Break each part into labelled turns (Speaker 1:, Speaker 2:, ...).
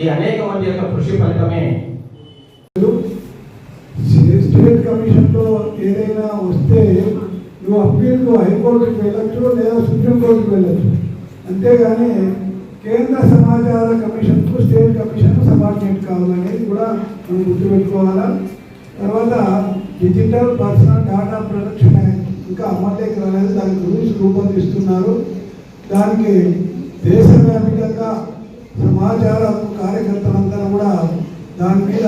Speaker 1: ఈ అనేక మంది యొక్క కృషి ఫలితమే.
Speaker 2: స్టేట్ కమిషన్లో ఏదైనా వస్తే నువ్వు అప్పీల్కు హైకోర్టుకి వెళ్ళచ్చు లేదా సుప్రీంకోర్టుకి వెళ్ళొచ్చు. అంతేగాని కేంద్ర సమాచార కమిషన్కు స్టేట్ కమిషన్ సబార్డినేట్ కావాలనేది కూడా మనం గుర్తుపెట్టుకోవాలా? తర్వాత డిజిటల్ పర్సనల్ డేటా ప్రొటెక్షన్ ఇంకా అమల్లోకి రాలేదు దానికి రూల్స్ రూపొందిస్తున్నారు. దానికి దేశవ్యాప్తంగా సమాచార హక్కు కార్యకర్తలందరూ కూడా దాని మీద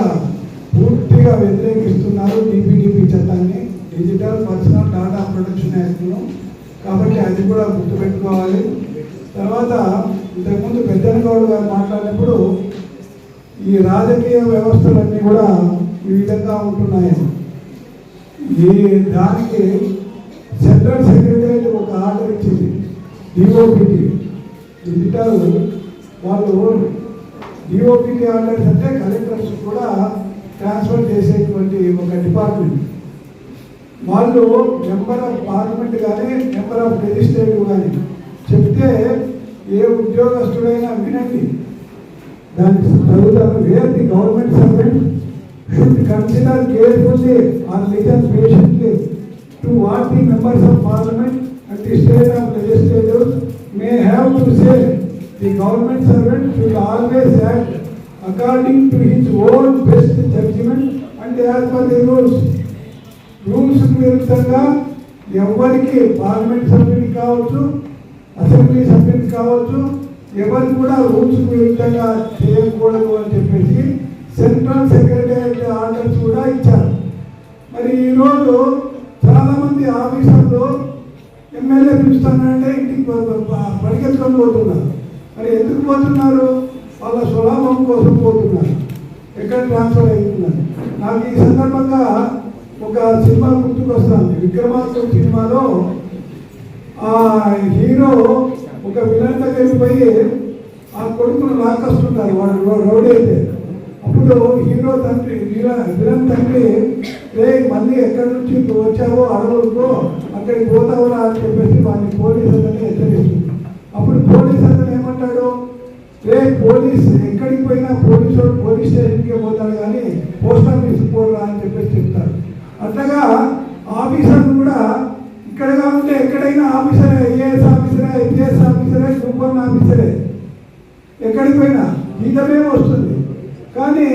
Speaker 2: పూర్తిగా వ్యతిరేకిస్తున్నారు డిపిడిపి చట్టాన్ని. డిజిటల్ పర్సనల్ డాటా ప్రొటెక్షన్ యాక్ట్ను కాబట్టి అది కూడా గుర్తుపెట్టుకోవాలి. తర్వాత ఇంతకుముందు పెద్దనగౌడ్ గారు మాట్లాడినప్పుడు ఈ రాజకీయ వ్యవస్థలన్నీ కూడా ఈ విధంగా ఉంటున్నాయి. ఈ దానికి సెంట్రల్ సెక్రటరీ ఒక ఆర్డర్ ఇచ్చింది. డిఓపిటి డిజిటల్ వాళ్ళు డిఓపికి ఆర్డర్స్ అంటే కలెక్టర్స్ కూడా ట్రాన్స్ఫర్ చేసేటువంటి ఒక డిపార్ట్మెంట్. వాళ్ళు మెంబర్ ఆఫ్ పార్లమెంట్ కానీ మెంబర్ ఆఫ్ లెజిస్లేటివ్ కానీ చెప్తే ఏ ఉద్యోగస్తుడైనా వినండి. దానికి చదువుతారు. Where the government servant should consider carefully or listen patiently to what the members of parliament and the state of legislative may have to say The government servant should always act according to his own best judgement and as per the rules rules విరుద్ధంగా ఎవరికి parliament సభ్యుని కావచ్చు assembly సభ్యుని కావచ్చు ఎవరు కూడా rules విరుద్ధంగా చేయకూడదు అని చెప్పేసి సెంట్రల్ సెక్రటరీ ఆర్డర్స్ కూడా ఇచ్చారు. మరి ఈరోజు చాలామంది ఆఫీసర్లు ఎమ్మెల్యే పిలుస్తానంటే ఇంటికి పరిగెత్తుకొని పోతున్నారు. మరి ఎందుకు పోతున్నారు? వాళ్ళ స్వలాభం కోసం పోతున్నారు. ఎక్కడ ట్రాన్స్ఫర్ అవుతున్నారు నాకు ఈ సందర్భంగా ఒక సినిమా గుర్తుకొస్తుంది. విక్రమార్కుడు సినిమాలో ఆ హీరో ఒక విలన్ దగ్గరికి పోయి ఆ కొడుకును లాక్కొస్తుంటారు. వాడు రౌడీ అయితే. అప్పుడు హీరో తండ్రి విలన్ తండ్రి రే మళ్ళీ ఎక్కడి నుంచి వచ్చావో అడవులకు అక్కడికి పోతావురా అని చెప్పేసి వాడిని పోలీస్ హెచ్చరిస్తుంది. అప్పుడు పోలీస్ అతను ఏమంటాడు రే పోలీస్ ఎక్కడికి పోయినా పోలీసు పోలీస్ స్టేషన్కే పోతాడు కానీ పోస్ట్ ఆఫీస్కి పోరా అని చెప్పేసి చెప్తారు. అట్లాగా ఆఫీసర్ కూడా ఇక్కడగా ఉంటే ఎక్కడైనా ఆఫీసరే ఐఏఎస్ ఆఫీసరే ఐపీఎస్ ఆఫీసరే సూపర్ ఆఫీసరే ఎక్కడికి పోయినా జీతమే వస్తుంది. కానీ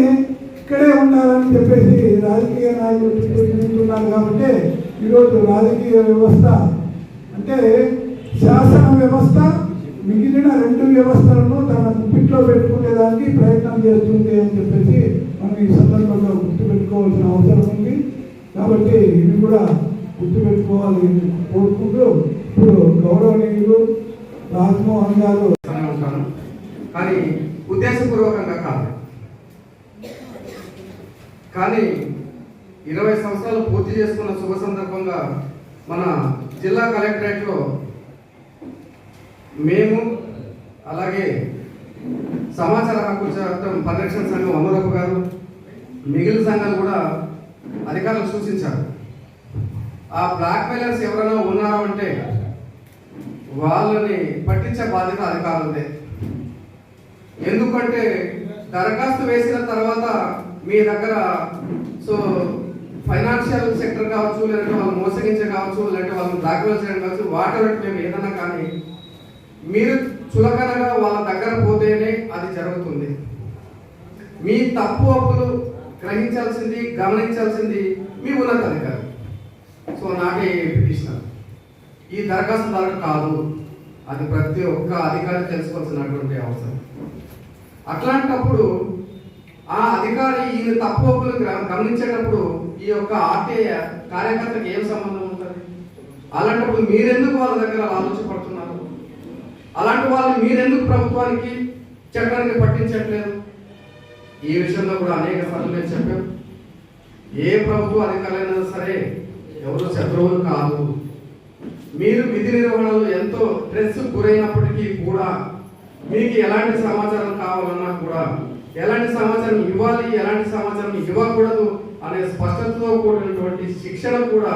Speaker 2: ఇక్కడే ఉండాలని చెప్పేసి రాజకీయ నాయకులు చూస్తున్నారు కాబట్టి ఈరోజు రాజకీయ వ్యవస్థ అంటే శాసన వ్యవస్థ మిగిలిన రెండు వ్యవస్థలను తన ముప్పిట్లో పెట్టుకునేదానికి ప్రయత్నం చేస్తుంది అని చెప్పేసి మనం ఈ సందర్భంగా గుర్తుపెట్టుకోవాల్సిన అవసరం ఉంది. కాబట్టి ఇది కూడా గుర్తుపెట్టుకోవాలి అని కోరుకుంటూ ఇప్పుడు గౌరవనీయులు రాజ్మోహన్ గారు
Speaker 3: కానీ ఉద్దేశపూర్వకంగా కాదు. కానీ ఇరవై సంవత్సరాలు పూర్తి చేసుకున్న శుభ సందర్భంగా మన జిల్లా కలెక్టరేట్లో మేము అలాగే సమాచార హక్కు చట్టం పరిరక్షణ సంఘం అమరపు గారు మిగిలిన సంఘాలు కూడా అధికారులకు సూచించారు. ఆ బ్లాక్ మెయిలర్స్ ఎవరైనా ఉన్నారా అంటే వాళ్ళని పట్టించే బాధ్యత అధికారులదే. ఎందుకంటే దరఖాస్తు వేసిన తర్వాత మీ దగ్గర సో ఫైనాన్షియల్ సెక్టర్ కావచ్చు లేదంటే వాళ్ళు మోసగించే కావచ్చు లేదంటే వాళ్ళని బ్లాక్మెయిల్ చేయడం కావచ్చు వాటర్ మేము ఏదన్నా కానీ మీరు చులకనగా వాళ్ళ దగ్గర పోతేనే అది జరుగుతుంది. మీ తప్పు అప్పులు గ్రహించాల్సింది గమనించాల్సింది మీ ఉన్నతాధికారి సో నాకే పిటిషనర్. ఈ దరఖాస్తుదారు కాదు. అది ప్రతి ఒక్క అధికారి తెలుసుకోవాల్సినటువంటి అవసరం. అట్లాంటప్పుడు ఆ అధికారి ఈయన తప్పు అప్పులు గమనించేటప్పుడు ఈ యొక్క ఆర్టీఐ కార్యకర్తకి ఏం సంబంధం ఉంటుంది? అలాంటప్పుడు మీరెందుకు వాళ్ళ దగ్గర ఆలోచన అలాంటి వాళ్ళు మీరెందుకు ప్రభుత్వానికి చట్టానికి పట్టించట్లేదు? ఈ విషయంలో కూడా అనేక సార్లు నేను చెప్పాను. ఏ ప్రభుత్వ అధికారులైనా సరే ఎవరు శత్రువులు కాదు. మీరు విధి నిర్వహణలో ఎంతో స్ట్రెస్ గురైనప్పటికీ కూడా మీకు ఎలాంటి సమాచారం కావాలన్నా కూడా ఎలాంటి సమాచారం ఇవ్వాలి ఎలాంటి సమాచారం ఇవ్వకూడదు అనే స్పష్టతతో కూడినటువంటి శిక్షణ కూడా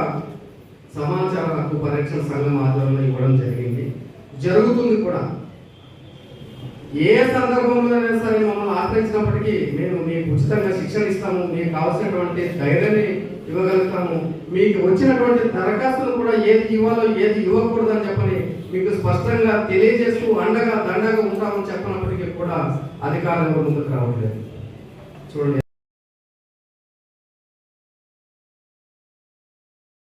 Speaker 3: సమాచార హక్కు పరిరక్షణ సంఘం ఆధ్వర్యంలో ఇవ్వడం జరిగింది. జరుగుతుంది కూడా. ఏ సందర్భంలోనైనా సరే మమ్మల్ని ఆశ్రయించినప్పటికీ మేము మీకు ఉచితంగా శిక్షణ ఇస్తాము మీకు కావాల్సినటువంటి ధైర్యాన్ని ఇవ్వగలుగుతాము. మీకు వచ్చినటువంటి దరఖాస్తులు కూడా ఏది ఇవ్వాలో ఏది ఇవ్వకూడదని చెప్పని మీకు స్పష్టంగా తెలియజేస్తూ అండగా దండగా ఉంటామని చెప్పినప్పటికీ కూడా అధికారంలో ముందుకు రావట్లేదు. చూడండి.